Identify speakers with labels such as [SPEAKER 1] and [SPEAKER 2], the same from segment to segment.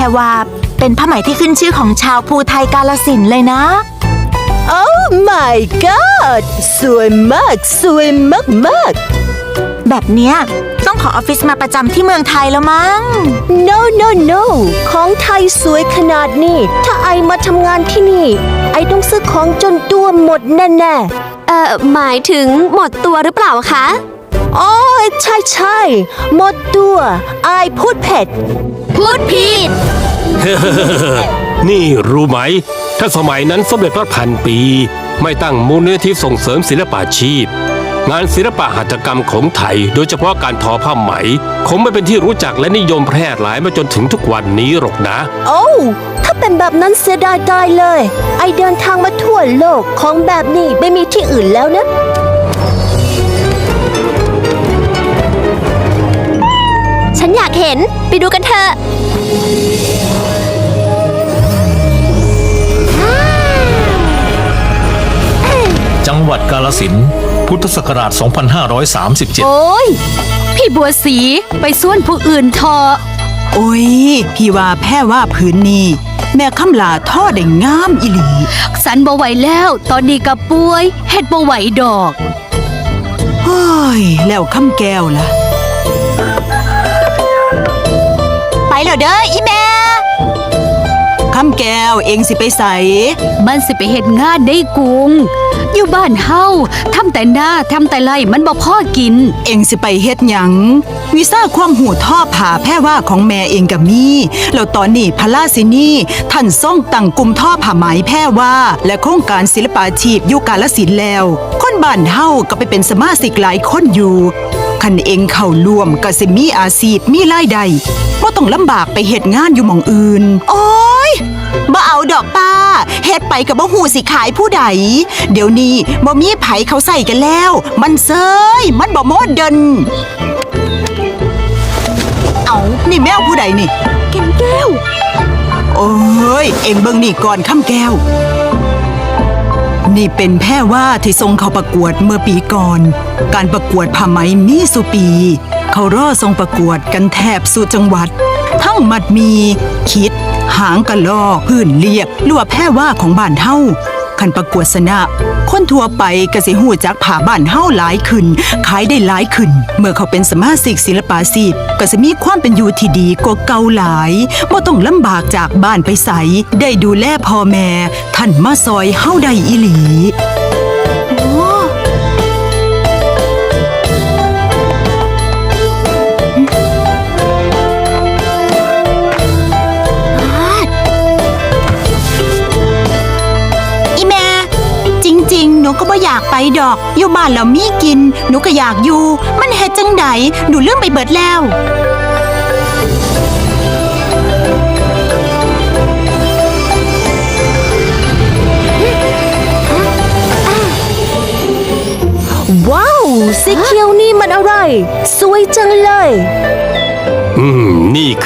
[SPEAKER 1] รวาเป็นผ้าไหมที่ขึ้นชื่อของชาวภูไทยกาลสินธุ์เลยนะ
[SPEAKER 2] โอ้ my god สวยมาก สวยมากมาก
[SPEAKER 1] แบบเนี้ยต้องขอออฟฟิศมาประจำที่เมืองไทยแล้วมั้ง
[SPEAKER 2] ๆ no no no ของไทยสวยขนาดนี้ ถ้าไอมาทำงานที่นี่ ไอต้องซื้อของจนตัวหมดแน่
[SPEAKER 3] เอ่อ หมายถึงหมดตัวหรือเปล่าคะ
[SPEAKER 2] ๆอ๋อใช่ใช่ๆหมดตัว ไอพูดเผ็ด
[SPEAKER 3] พูดผิด
[SPEAKER 4] นี่รู้ไหม ถ้าสมัยนั้นสมเด็จพระพันปี ไม่ตั้งมูลนิธิส่งเสริมศิลปาชีพ งานศิลปะหัตถกรรมของไทย โดยเฉพาะการทอผ้าไหม คงไม่เป็นที่รู้จักและนิยมแพร่หลายมาจนถึงทุกวันนี้หรอกนะ
[SPEAKER 2] โอ้ถ้าเป็นแบบนั้นเสียดายตายเลย ไอเดินทางมาทั่วโลกของแบบนี้ไม่มีที่อื่นแล้วนะ
[SPEAKER 3] ฉันอยากเห็น ไปดูกันเถอะ
[SPEAKER 5] จังหวัดกาลสินธุ์พุทธศักราช 2537
[SPEAKER 6] โอ้ย พี่บัวสีไปส่วนผู้อื่นเถอะ
[SPEAKER 7] โอ้ย พี่ว่าแพ้ว่าผืนนี้ แม่คำลาท่อได้งามอิหลี
[SPEAKER 6] สันบ่ไหวแล้ว ตอนนี้กับป่วยเฮ็ดบ่ไหวดอก
[SPEAKER 7] โอ้ย แล้วคำแก้วล่ะ
[SPEAKER 1] แล้วเด้ออีแม่
[SPEAKER 7] คำแก้วเองสิไปใส่
[SPEAKER 6] มันสิไปเฮ็ดงานได้กรุง อยู่บ้านเฮาทำแต่หน้าทำแต่ไรมันบ่พอกิน
[SPEAKER 7] เองสิไปเฮ็ดหยังวิซ่าความหูท่อผ่าแพ้ว่าของแม่เองกับมีแล้วตอนนี้พระราชินีท่านทรงตั้งกลุ่มท่อผ้าไหมแพ้ว่า และโครงการศิลปาชีพอยู่กาลสินธุ์แล้ว คนบ้านเฮาก็ไปเป็นสมาชิกหลายคนอยู่ คันเองเข้าร่วมก็สิมีอาชีพมีรายได้บ่ต้องลำบากไปเฮ็ดงานอยู่หม่องอื่น โอ้ยบ่เอาดอกป้าเฮ็ดไปกับบ่ฮู้สิขายผู้ใด เดี๋ยวนี้บ่มีไผเขาใส่กันแล้ว มันเซยมันบ่โมเดินเอานี่แมวผู้ใดนี่
[SPEAKER 3] แก้มแก้ว
[SPEAKER 7] โอ้ย เอ็งเบิ่งนี่ก่อนข้ามแก้ว นี่เป็นแพร่ว่าที่ทรงเขาประกวดเมื่อปีก่อน การประกวดผ้าไหมมีสุปี เขารอทรงประกวดกันแทบสุจังหวัด ทั้งมัดมี คิด หางกะลอกพื้นเรียกหรือว่าแพร่ว่าของบ้านเท่าขันประกวดสนะ คนทั่วไปก็สิหูจักผ่าบ้านเฮาหลายขึ้น ขายได้หลายขึ้น เมื่อเขาเป็นสมาชิกศิลปาชีพก็จะมีความเป็นอยู่ที่ดีกว่าเก่าหลายบ่ต้องลำบากจากบ้านไปใสได้ดูแลพ่อแม่ ท่านมาซอยเฮาได้อีหลี
[SPEAKER 1] นูก็บ่อยากไปดอก อยู่บ้านแล้วมีกิน หนูก็อยากอยู่ มันเฮ็ดจังไดหนูเลื่อมไปเบิดแล้ว
[SPEAKER 2] ว้าวสีเขียวนี่มันอะไร สวยจังเลย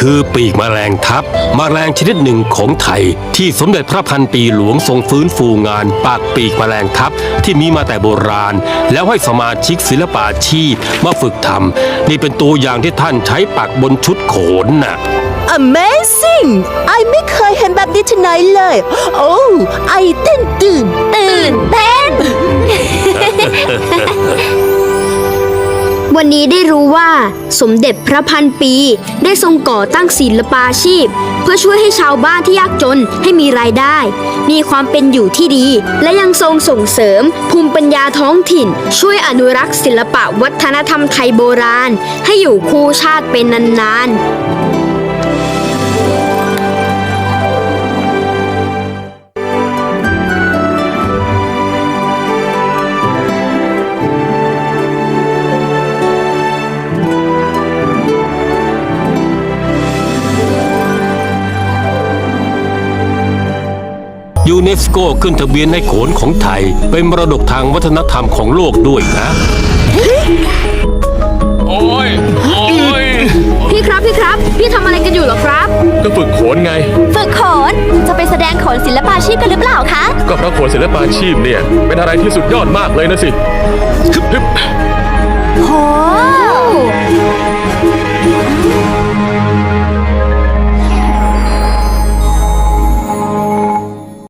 [SPEAKER 4] คือปีกแมลงทับมแมลงชนิดหนึ่งของไทย ที่สมเด็จพระพันปีหลวงทรงฟื้นฟูงานปากปีกแมลงทับที่มีมาแต่โบราณ แล้วให้สมาชิกศิลปาชีพมาฝึกทำนี่เป็นตัวอย่างที่ท่านใช้ปักบนชุดโขนน่ะ
[SPEAKER 2] Amazing ไอไม่เคยเห็นแบบนี้ที่ไหนเลย โอ้ไอเต้นตื่น
[SPEAKER 3] ตื่นเต้น วันนี้ได้รู้ว่าสมเด็จพระพันปี ได้ทรงก่อตั้งศิลปาชีพ เพื่อช่วยให้ชาวบ้านที่ยากจนให้มีรายได้ มีความเป็นอยู่ที่ดี และยังทรงส่งเสริม ภูมิปัญญาท้องถิ่น ช่วยอนุรักษ์ศิลปะวัฒนธรรมไทยโบราณ ให้อยู่คู่ชาติเป็นนานๆ
[SPEAKER 4] ยูเนสโกขึ้นทะเบียนให้โขนของไทย เป็นมรดกทางวัฒนธรรมของโลกด้วยนะ
[SPEAKER 5] โอ้ย โอ้ย
[SPEAKER 3] พี่ครับพี่ครับ พี่ทำอะไรกันอยู่เหรอครับ
[SPEAKER 5] ก็ฝึกโขนไง
[SPEAKER 3] ฝึกโขนจะไปแสดงโขนศิลปาชีพกันหรือเปล่าคะ
[SPEAKER 5] ก็เพราะโขนศิลปาชีพเนี่ย เป็นอะไรที่สุดยอดมากเลยนะสิฮึบฮึบ
[SPEAKER 1] โห